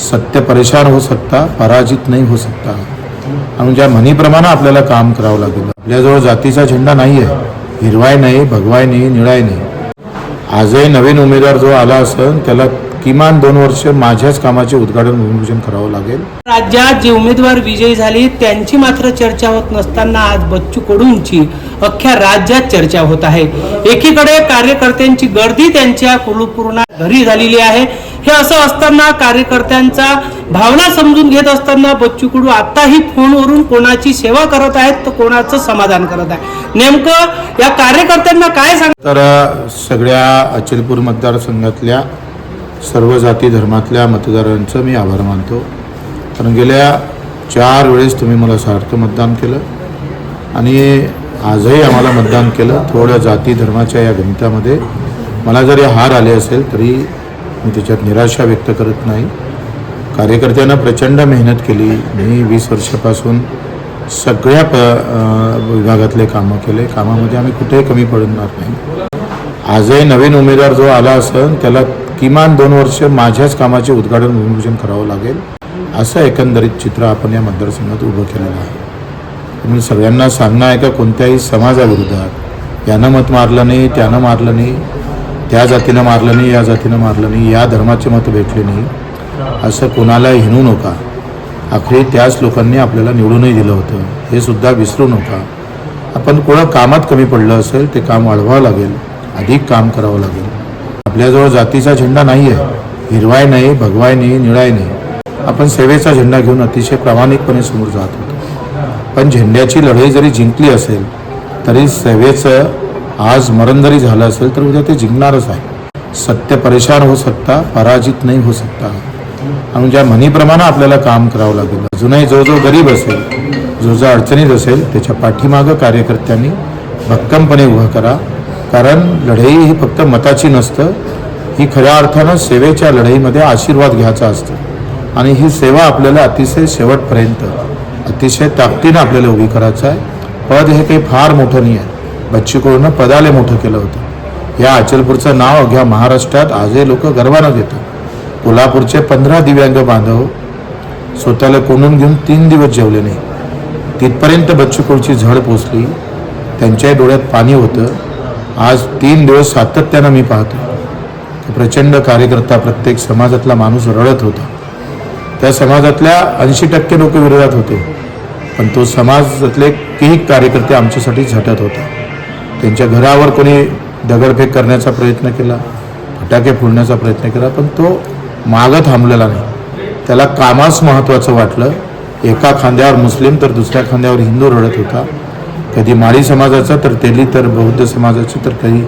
सत्य परेशान हो सकता पराजित नाही हो सकता। आणि ज्या म्हणीप्रमाणे आपल्याला काम करावं लागेल आपल्याजवळ जातीचा झेंडा नाही आहे हिरवाय नाही भगवाय नाही निळाय नाही. आजही नवीन उमेदवार जो आला असेल त्याला किमान दोन वर्ष माझ्याच कामाचे उद्घाटन भूमिपूजन करावं लागेल. राज्यात जे उमेदवार विजयी झाले त्यांची मात्र चर्चा होत नसताना आज बच्चू कडूंची अख्ख्या राज्यात चर्चा होत आहे. एकीकडे कार्यकर्त्यांची गर्दी त्यांच्या कुलपूर्णा घरी झालेली आहे हे असं असताना कार्यकर्त्यांचा भावना समजून घेत असताना बच्चू कडू आत्ताही फोनवरून कोणाची सेवा करत आहेत तर कोणाचं समाधान करत आहे नेमकं या कार्यकर्त्यांना काय सांग तर सगळ्या अचलपूर मतदारसंघातल्या सर्व जाती धर्मातल्या मतदारांचं मी आभार मानतो. कारण गेल्या चार वेळेस तुम्ही मला सार्थ मतदान केलं आणि आजही आम्हाला मतदान केलं. थोड्या जाती धर्माच्या या गणितामध्ये मला जरी हार आले असेल तरी मी त्याच्यात निराशा व्यक्त करत नाही. कार्यकर्त्यांना प्रचंड मेहनत केली. मी वीस वर्षापासून सगळ्या प विभागातले कामं केले. कामामध्ये आम्ही कुठेही कमी पडणार नाही. आजही नवीन उमेदवार जो आला असेल त्याला किमान दोन वर्ष माझ्याच कामाचे उद्घाटन भूमिपूजन करावं लागेल. असं एकंदरीत चित्र आपण या मतदारसंघात उभं केलेलं आहे. म्हणून सगळ्यांना सांगणं आहे का कोणत्याही समाजाविरोधात यानं मत मारलं नाही त्यानं मारलं नाही. त्या जातीनं मारलं नाही या जातीनं मारलं नाही या धर्माचे मत भेटले नाही असं कोणाला हिणू नका. आखरी त्याच लोकांनी आपल्याला निवडूनही दिलं होतं. हे सुद्धा विसरू नका. आपण कोणा कामात कमी पडलं असेल ते काम वाढवावं लागेल अधिक काम करावं लागेल. आपल्याजवळ जातीचा झेंडा नाही आहे हिरवाय नाही भगवाय नाही निळाय नाही. आपण सेवेचा झेंडा घेऊन अतिशय प्रामाणिकपणे समोर जात होतो. पण झेंड्याची लढाई जरी जिंकली असेल तरी सेवेचं आज मरण जरी झालं असेल तर उद्या ते जिंकणारच आहे. सत्य परेशान हो सकता पराजित नाही हो सकता आणि ज्या म्हणीप्रमाणे आपल्याला काम करावं लागेल अजूनही जो जो गरीब असेल जो जो अडचणीत असेल त्याच्या पाठीमागं कार्यकर्त्यांनी भक्कमपणे उभं करा. कारण लढाई ही फक्त मताची नसतं ही खऱ्या अर्थानं सेवेच्या लढाईमध्ये आशीर्वाद घ्यायचा असतो. आणि ही सेवा आपल्याला अतिशय शेवटपर्यंत अतिशय ताकदीनं आपल्याला उभी करायचं आहे. पद हे काही फार मोठं नाही आहे. बच्चीकडून पदाले मोठं केलं होतं. या अचलपूरचं नाव अवघ्या महाराष्ट्रात आजही लोक गर्वानं घेतात. कोल्हापूरचे पंधरा दिव्यांग बांधव स्वतःला कोंडून घेऊन तीन दिवस जेवले नाही. तिथपर्यंत बच्चू झड पोचली. त्यांच्याही डोळ्यात पाणी होतं. आज तीन दिवस सातत्यानं मी पाहतो. प्रचंड कार्यकर्ता प्रत्येक समाजातला माणूस रडत होता. त्या समाजातल्या ऐंशी टक्के लोक विरोधात होते. पण तो समाजातले काही कार्यकर्ते आमच्यासाठी झटत होता. त्यांच्या घरावर कोणी दगडफेक करण्याचा प्रयत्न केला फटाके फोडण्याचा प्रयत्न केला पण तो मागं थांबलेला नाही. त्याला कामास महत्त्वाचं वाटलं. एका खांद्यावर मुस्लिम तर दुसऱ्या खांद्यावर हिंदू रडत होता. कधी माळी समाजाचा तर तेली तर बौद्ध समाजाचे तर कधी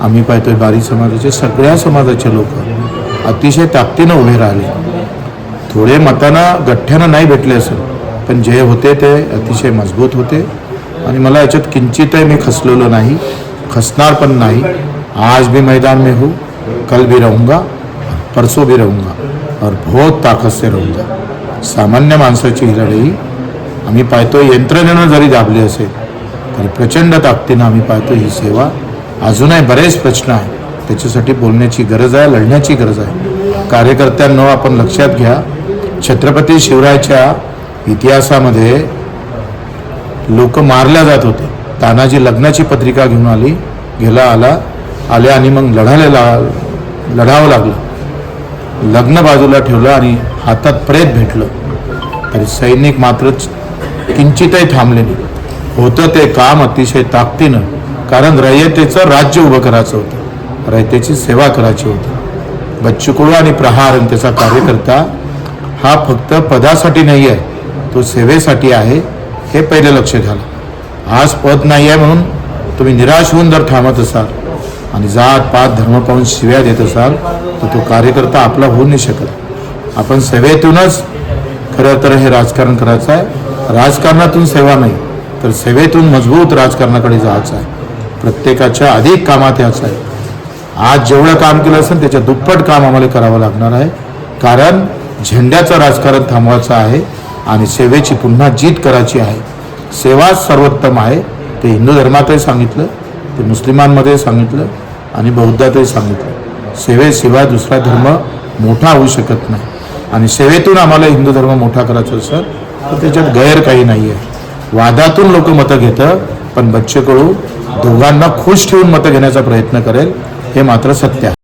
आम्ही पाहतोय बारी समाजाचे सगळ्या समाजाचे लोक अतिशय ताकदीनं उभे राहिले. थोडे मतानं गठ्ठ्यानं नाही भेटले असेल पण जे होते ते अतिशय मजबूत होते. आणि मला याच्यात किंचितही मी खसलेलो नाही खसणार पण नाही. आज भी मैदान में हूँ कल भी रहूँगा परसों भी रहूँगा और बहुत ताकद से रहूँगा। सामान्य माणसाची ही लढाई आम्ही पाहतो यंत्रणेनं जरी दाबली असेल तरी प्रचंड ताकदीनं आम्ही पाहतो ही सेवा. अजूनही बरेच प्रश्न आहेत. त्याच्यासाठी बोलण्याची गरज आहे लढण्याची गरज आहे. कार्यकर्त्यांनो आपण लक्षात घ्या छत्रपती शिवरायाच्या इतिहासामध्ये लोक मारल्या जात होते. तानाजी लग्नाची पत्रिका घेऊन आली गेला आला आले आणि मग लढायला ला लढावं लागलं. लग्न बाजूला ठेवलं आणि हातात प्रेत भेटलं. तरी सैनिक मात्र किंचितही थांबले नाही. होतं ते काम अतिशय ताकदीनं कारण रयतेचं राज्य उभं करायचं होतं. रयतेची सेवा करायची होती. बच्चू आणि प्रहार आणि त्याचा कार्यकर्ता हा फक्त पदासाठी नाही आहे तो सेवेसाठी आहे हे पहिले लक्ष घ्याला. आज पद नाही आहे म्हणून तुम्ही निराश होऊन जर थांबत असाल आणि जात पात धर्म पाहून शिव्या देत असाल तर तो कार्यकर्ता आपला होऊ नाही शकत. आपण सेवेतूनच खरं तर हे राजकारण करायचं आहे. राजकारणातून सेवा नाही तर सेवेतून मजबूत राजकारणाकडे जायचं आहे. प्रत्येकाच्या अधिक कामात याचं आहे. आज जेवढं काम केलं असेल त्याच्या दुप्पट काम आम्हाला करावं लागणार आहे. कारण झेंड्याचं राजकारण थांबवायचं आहे. आणि सेवेची पुन्हा जीत करायची आहे. सेवा सर्वोत्तम आहे. ते हिंदू धर्मातही सांगितलं ते मुस्लिमांमध्ये सांगितलं आणि बौद्धातही सांगितलं. सेवेशिवाय दुसरा धर्म मोठा होऊ शकत नाही. आणि सेवेतून आम्हाला हिंदू धर्म मोठा करायचा असेल तर त्याच्यात गैर काही नाही आहे वादातून लोक मतं घेतं पण बच्चे कळू दोघांना खुश ठेवून मतं घेण्याचा प्रयत्न करेल हे मात्र सत्य आहे.